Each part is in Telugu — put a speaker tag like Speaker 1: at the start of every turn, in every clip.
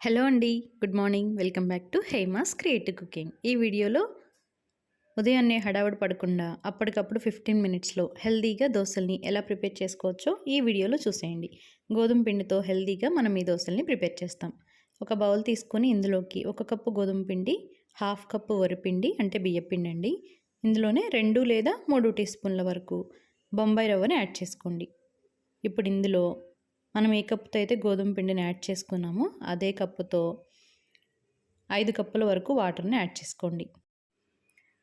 Speaker 1: హలో అండి good morning. Welcome back to Hema's creative cooking. ఈ వీడియోలో ఉదయాన్నే హడావుడి పడకుండా అప్పటికప్పుడు ఫిఫ్టీన్ మినిట్స్లో హెల్దీగా దోశల్ని ఎలా ప్రిపేర్ చేసుకోవచ్చో ఈ వీడియోలో చూసేయండి. గోధుమ పిండితో హెల్దీగా మనం ఈ దోశల్ని ప్రిపేర్ చేస్తాం. ఒక బౌల్ తీసుకొని ఇందులోకి ఒక కప్పు గోధుమ పిండి హాఫ్ కప్పు వరిపిండి అంటే బియ్యపిండి అండి. ఇందులోనే రెండు లేదా మూడు టీ స్పూన్ల వరకు బొంబాయి రవ్వని యాడ్ చేసుకోండి. ఇప్పుడు ఇందులో మనం ఏ కప్పుతో అయితే గోధుమ పిండిని యాడ్ చేసుకున్నామో అదే కప్పుతో ఐదు కప్పుల వరకు వాటర్ని యాడ్ చేసుకోండి.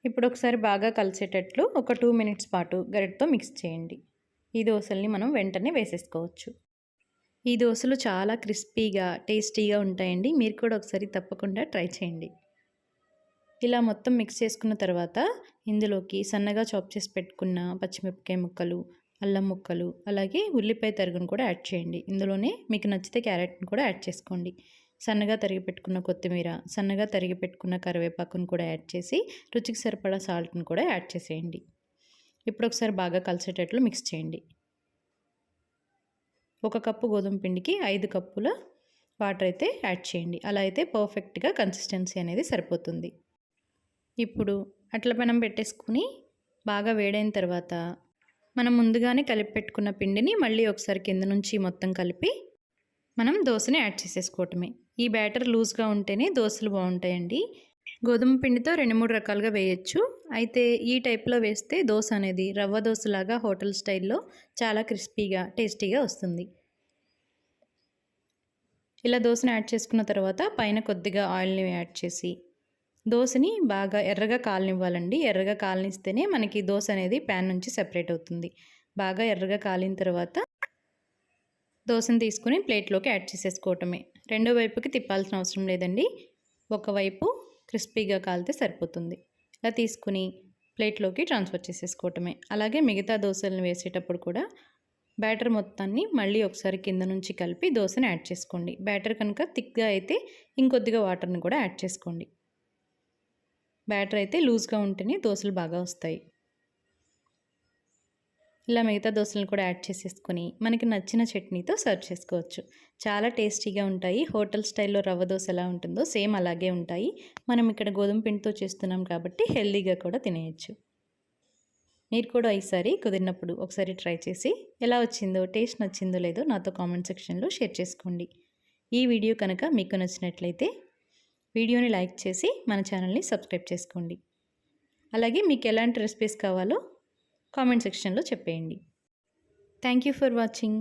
Speaker 1: ఇప్పుడు ఒకసారి బాగా కలిసేటట్లు ఒక టూ మినిట్స్ పాటు గరిటతో మిక్స్ చేయండి. ఈ దోశల్ని మనం వెంటనే వేసేసుకోవచ్చు. ఈ దోశలు చాలా క్రిస్పీగా టేస్టీగా ఉంటాయండి. మీరు కూడా ఒకసారి తప్పకుండా ట్రై చేయండి. ఇలా మొత్తం మిక్స్ చేసుకున్న తర్వాత ఇందులోకి సన్నగా చాప్ చేసి పెట్టుకున్న పచ్చిమిరపకాయ ముక్కలు అల్లం ముక్కలు అలాగే ఉల్లిపాయ తరుగును కూడా యాడ్ చేయండి. ఇందులోనే మీకు నచ్చితే క్యారెట్ని కూడా యాడ్ చేసుకోండి. సన్నగా తరిగి పెట్టుకున్న కొత్తిమీర సన్నగా తరిగి పెట్టుకున్న కరివేపాకును కూడా యాడ్ చేసి రుచికి సరిపడా సాల్ట్ని కూడా యాడ్ చేసేయండి. ఇప్పుడు ఒకసారి బాగా కలిసేటట్లు మిక్స్ చేయండి. ఒక కప్పు గోధుమ పిండికి ఐదు కప్పుల వాటర్ అయితే యాడ్ చేయండి. అలా అయితే పర్ఫెక్ట్గా కన్సిస్టెన్సీ అనేది సరిపోతుంది. ఇప్పుడు అట్ల పెనం పెట్టేసుకుని బాగా వేడైన తర్వాత మనం ముందుగానే కలిపి పెట్టుకున్న పిండిని మళ్ళీ ఒకసారి కింద నుంచి మొత్తం కలిపి మనం దోశని యాడ్ చేసేసుకోవటమే. ఈ బ్యాటర్ లూజ్గా ఉంటేనే దోశలు బాగుంటాయండి. గోధుమ పిండితో రెండు మూడు రకాలుగా వేయచ్చు. అయితే ఈ టైప్లో వేస్తే దోశ అనేది రవ్వ దోశలాగా హోటల్ స్టైల్లో చాలా క్రిస్పీగా టేస్టీగా వస్తుంది. ఇలా దోశను యాడ్ చేసుకున్న తర్వాత పైన కొద్దిగా ఆయిల్ని యాడ్ చేసి దోశని బాగా ఎర్రగా కాలనివ్వాలండి. ఎర్రగా కాలనిస్తేనే మనకి దోశ అనేది ప్యాన్ నుంచి సెపరేట్ అవుతుంది. బాగా ఎర్రగా కాలిన తర్వాత దోశని తీసుకుని ప్లేట్లోకి యాడ్ చేసేసుకోవటమే. రెండో వైపుకి తిప్పాల్సిన అవసరం లేదండి. ఒకవైపు క్రిస్పీగా కాలితే సరిపోతుంది. ఇలా తీసుకుని ప్లేట్లోకి ట్రాన్స్ఫర్ చేసేసుకోవటమే. అలాగే మిగతా దోశలను వేసేటప్పుడు కూడా బ్యాటర్ మొత్తాన్ని మళ్ళీ ఒకసారి కింద నుంచి కలిపి దోశని యాడ్ చేసుకోండి. బ్యాటర్ కనుక థిక్గా అయితే ఇంకొద్దిగా వాటర్ని కూడా యాడ్ చేసుకోండి. బ్యాటర్ అయితే లూజ్గా ఉంటేనే దోశలు బాగా వస్తాయి. ఇలా మిగతా దోశలను కూడా యాడ్ చేసేసుకొని మనకి నచ్చిన చట్నీతో సర్వ్ చేసుకోవచ్చు. చాలా టేస్టీగా ఉంటాయి. హోటల్ స్టైల్లో రవ్వ దోశ ఎలా ఉంటుందో సేమ్ అలాగే ఉంటాయి. మనం ఇక్కడ గోధుమ పిండితో చేస్తున్నాం కాబట్టి హెల్దీగా కూడా తినేయచ్చు. మీరు కూడా ఈసారి కుదిరినప్పుడు ఒకసారి ట్రై చేసి ఎలా వచ్చిందో టేస్ట్ నచ్చిందో లేదో నాతో కామెంట్ సెక్షన్లో షేర్ చేసుకోండి. ఈ వీడియో కనుక మీకు నచ్చినట్లయితే వీడియోని లైక్ చేసి మన ఛానల్ని సబ్స్క్రైబ్ చేసుకోండి. అలాగే మీకు ఎలాంటి రెసిపీస్ కావాలో కామెంట్ సెక్షన్లో చెప్పేయండి. Thank you for watching